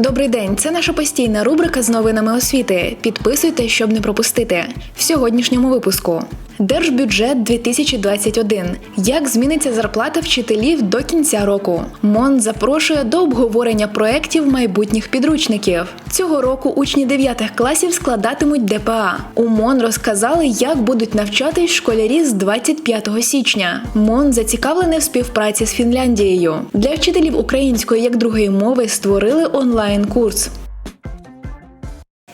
Добрий день, це наша постійна рубрика з новинами освіти. Підписуйтесь, щоб не пропустити. В сьогоднішньому випуску. Держбюджет 2021. Як зміниться зарплата вчителів до кінця року? МОН запрошує до обговорення проєктів майбутніх підручників. Цього року учні 9 класів складатимуть ДПА. У МОН розказали, як будуть навчатись школярі з 25 січня. МОН зацікавлений в співпраці з Фінляндією. Для вчителів української як другої мови створили онлайн-курс.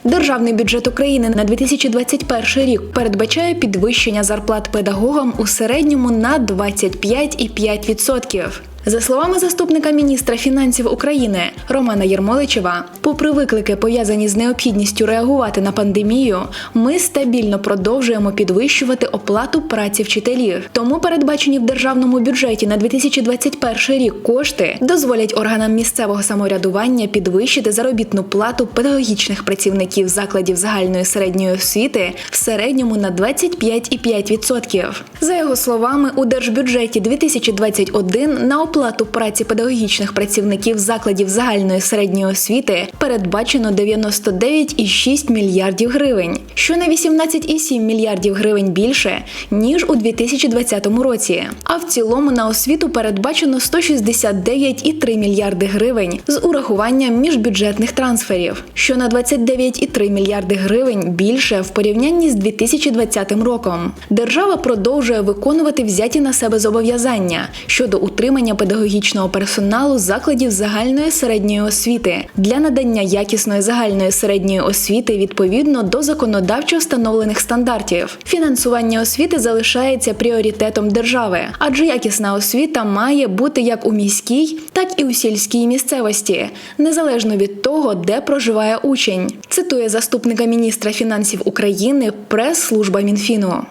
Державний бюджет України на 2021 рік передбачає підвищення зарплат педагогам у середньому на 25,5%. За словами заступника міністра фінансів України Романа Єрмоличева, попри виклики, пов'язані з необхідністю реагувати на пандемію, ми стабільно продовжуємо підвищувати оплату праці вчителів. Тому передбачені в державному бюджеті на 2021 рік кошти дозволять органам місцевого самоврядування підвищити заробітну плату педагогічних працівників закладів загальної середньої освіти в середньому на 25,5%. За його словами, у держбюджеті 2021 на оплату праці педагогічних працівників закладів загальної середньої освіти передбачено 99,6 мільярдів гривень, що на 18,7 мільярдів гривень більше ніж у 2020 році. А в цілому на освіту передбачено 169,3 мільярди гривень з урахуванням міжбюджетних трансферів, що на 29,3 мільярди гривень більше в порівнянні з 2020 роком. Держава продовжує виконувати взяті на себе зобов'язання щодо утримання педагогічного персоналу закладів загальної середньої освіти для надання якісної загальної середньої освіти відповідно до законодавчо встановлених стандартів. Фінансування освіти залишається пріоритетом держави, адже якісна освіта має бути як у міській, так і у сільській місцевості, незалежно від того, де проживає учень. Цитує заступника міністра фінансів України прес-служба Мінфіну.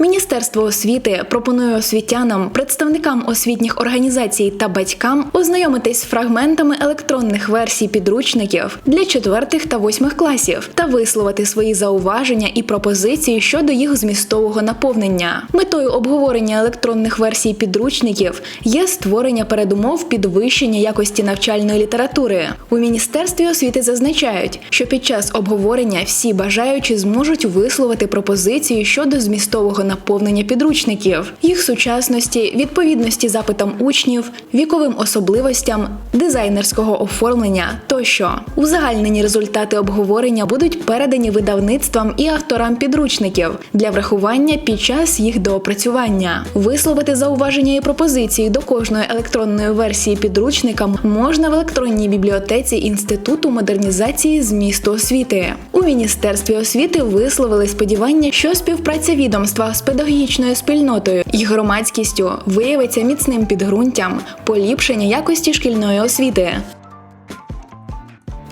Міністерство освіти пропонує освітянам, представникам освітніх організацій та батькам ознайомитись з фрагментами електронних версій підручників для четвертих та восьмих класів та висловити свої зауваження і пропозиції щодо їх змістового наповнення. Метою обговорення електронних версій підручників є створення передумов підвищення якості навчальної літератури. У міністерстві освіти зазначають, що під час обговорення всі бажаючі зможуть висловити пропозиції щодо змістового наповнення підручників, їх сучасності, відповідності запитам учнів, віковим особливостям, дизайнерського оформлення тощо. Узагальнені результати обговорення будуть передані видавництвам і авторам підручників для врахування під час їх доопрацювання. Висловити зауваження і пропозиції до кожної електронної версії підручника можна в електронній бібліотеці Інституту модернізації змісту освіти. У міністерстві освіти висловили сподівання, що співпраця відомства з педагогічною спільнотою і громадськістю виявиться міцним підґрунтям поліпшення якості шкільної освіти.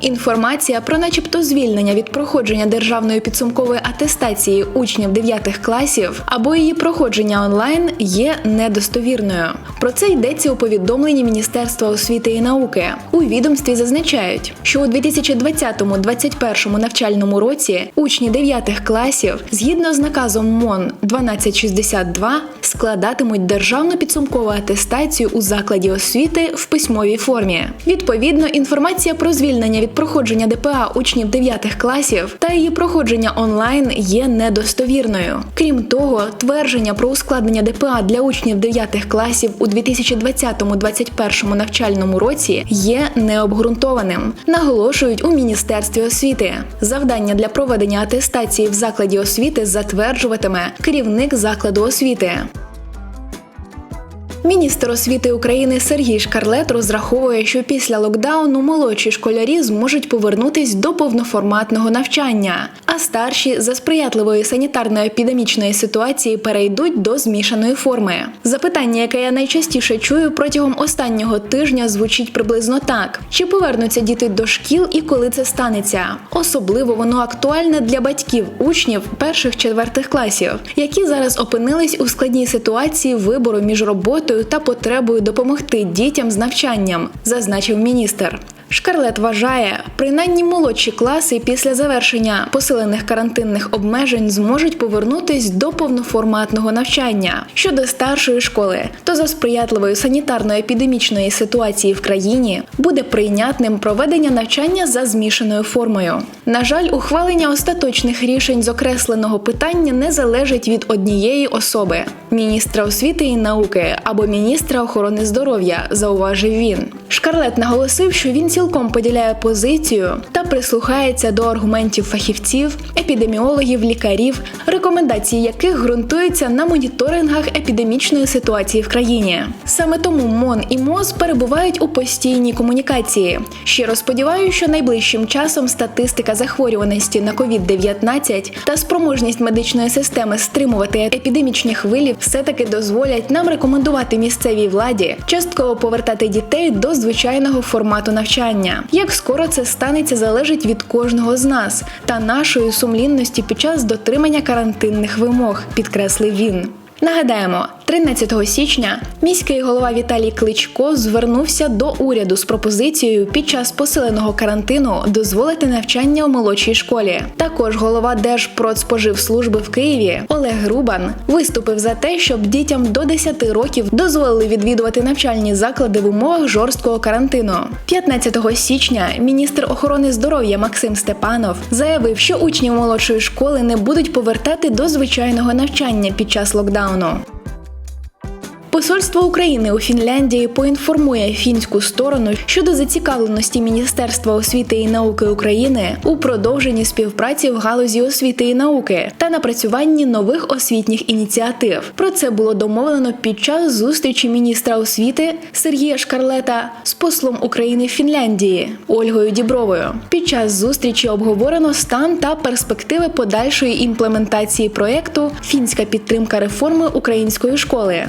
Інформація про начебто звільнення від проходження державної підсумкової атестації учнів 9 класів або її проходження онлайн є недостовірною. Про це йдеться у повідомленні Міністерства освіти і науки. У відомстві зазначають, що у 2020-2021 навчальному році учні 9 класів згідно з наказом МОН 1262 складатимуть державну підсумкову атестацію у закладі освіти в письмовій формі. Відповідно, інформація про звільнення від проходження ДПА учнів 9 класів та її проходження онлайн є недостовірною. Крім того, твердження про ускладнення ДПА для учнів 9 класів у 2020-2021 навчальному році є необґрунтованим. Наголошують у міністерстві освіти. Завдання для проведення атестації в закладі освіти затверджуватиме керівник закладу освіти. Міністр освіти України Сергій Шкарлет розраховує, що після локдауну молодші школярі зможуть повернутись до повноформатного навчання, старші за сприятливої санітарно-епідемічної ситуації перейдуть до змішаної форми. Запитання, яке я найчастіше чую протягом останнього тижня, звучить приблизно так: чи повернуться діти до шкіл і коли це станеться? Особливо воно актуальне для батьків учнів перших четвертих класів, які зараз опинились у складній ситуації вибору між роботою та потребою допомогти дітям з навчанням, зазначив міністр. Шкарлет вважає, принаймні молодші класи після завершення посилених карантинних обмежень зможуть повернутись до повноформатного навчання. Щодо старшої школи, то за сприятливої санітарно-епідемічної ситуації в країні буде прийнятним проведення навчання за змішаною формою. На жаль, ухвалення остаточних рішень з окресленого питання не залежить від однієї особи міністра освіти і науки або міністра охорони здоров'я, зауважив він. Шкарлет наголосив, що він цілком поділяє позицію та прислухається до аргументів фахівців, епідеміологів, лікарів, рекомендації яких ґрунтуються на моніторингах епідемічної ситуації в країні. Саме тому МОН і МОЗ перебувають у постійній комунікації. Щиро сподіваюся, що найближчим часом статистика захворюваності на COVID-19 та спроможність медичної системи стримувати епідемічні хвилі все-таки дозволять нам рекомендувати місцевій владі частково повертати дітей до звичайного формату навчання. Як скоро це станеться, залежить від кожного з нас та нашої сумлінності під час дотримання карантинних вимог, підкреслив він. Нагадаємо, 13 січня міський голова Віталій Кличко звернувся до уряду з пропозицією під час посиленого карантину дозволити навчання у молодшій школі. Також голова Держпродспоживслужби в Києві Олег Грубан виступив за те, щоб дітям до 10 років дозволили відвідувати навчальні заклади в умовах жорсткого карантину. 15 січня міністр охорони здоров'я Максим Степанов заявив, що учнів молодшої школи не будуть повертати до звичайного навчання під час локдауну. Посольство України у Фінляндії поінформує фінську сторону щодо зацікавленості Міністерства освіти і науки України у продовженні співпраці в галузі освіти і науки та напрацюванні нових освітніх ініціатив. Про це було домовлено під час зустрічі міністра освіти Сергія Шкарлета з послом України в Фінляндії Ольгою Дібровою. Під час зустрічі обговорено стан та перспективи подальшої імплементації проєкту Фінська підтримка реформи української школи.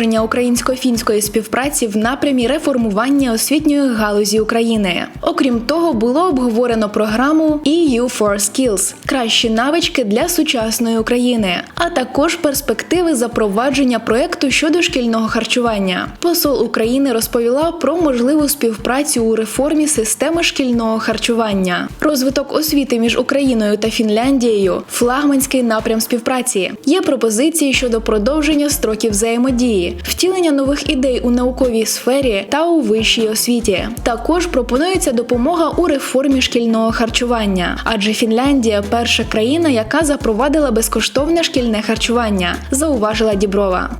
Продовження українсько-фінської співпраці в напрямі реформування освітньої галузі України. Окрім того, було обговорено програму EU for Skills – кращі навички для сучасної України, а також перспективи запровадження проекту щодо шкільного харчування. Посол України розповіла про можливу співпрацю у реформі системи шкільного харчування, розвиток освіти між Україною та Фінляндією, флагманський напрям співпраці. Є пропозиції щодо продовження строків взаємодії втілення нових ідей у науковій сфері та у вищій освіті. Також пропонується допомога у реформі шкільного харчування, адже Фінляндія перша країна, яка запровадила безкоштовне шкільне харчування, зауважила Діброва.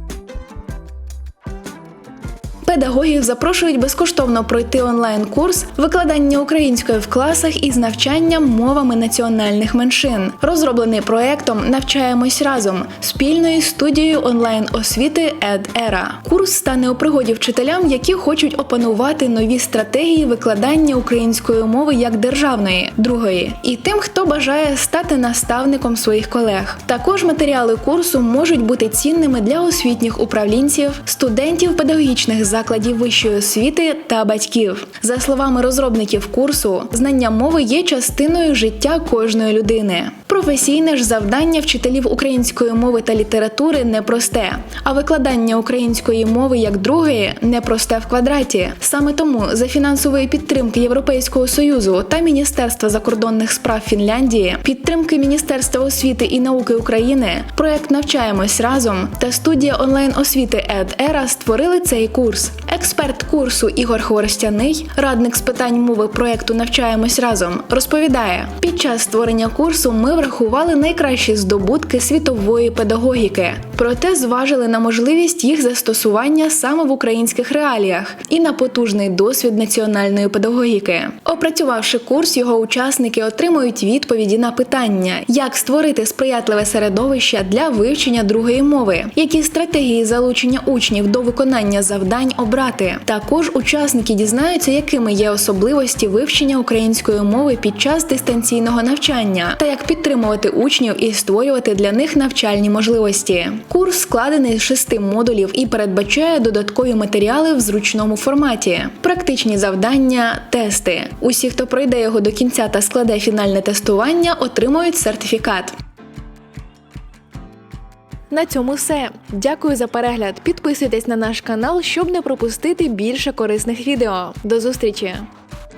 Педагогів запрошують безкоштовно пройти онлайн-курс викладання української в класах із навчанням мовами національних меншин, розроблений проектом Навчаємось разом спільною студією онлайн освіти EdEra. Курс стане у пригоді вчителям, які хочуть опанувати нові стратегії викладання української мови як державної, другої, і тим, хто бажає стати наставником своїх колег. Також матеріали курсу можуть бути цінними для освітніх управлінців, студентів педагогічних закладів закладів вищої освіти та батьків. За словами розробників курсу, знання мови є частиною життя кожної людини. Професійне ж завдання вчителів української мови та літератури непросте, а викладання української мови як другої непросте в квадраті. Саме тому за фінансової підтримки Європейського союзу та Міністерства закордонних справ Фінляндії, підтримки Міністерства освіти і науки України, проект Навчаємось разом та студія онлайн освіти EdEra створили цей курс. Експерт курсу Ігор Хворостяний, радник з питань мови проекту Навчаємось разом, розповідає: під час створення курсу ми врахували найкращі здобутки світової педагогіки, проте зважили на можливість їх застосування саме в українських реаліях і на потужний досвід національної педагогіки. Опрацювавши курс, його учасники отримують відповіді на питання, як створити сприятливе середовище для вивчення другої мови, які стратегії залучення учнів до виконання завдань обрати. Також учасники дізнаються, якими є особливості вивчення української мови під час дистанційного навчання та як підтримувати учнів і створювати для них навчальні можливості. Курс складений з шести модулів і передбачає додаткові матеріали в зручному форматі, практичні завдання, тести. Усі, хто пройде його до кінця та складе фінальне тестування, отримують сертифікат. На цьому все. Дякую за перегляд. Підписуйтесь на наш канал, щоб не пропустити більше корисних відео. До зустрічі!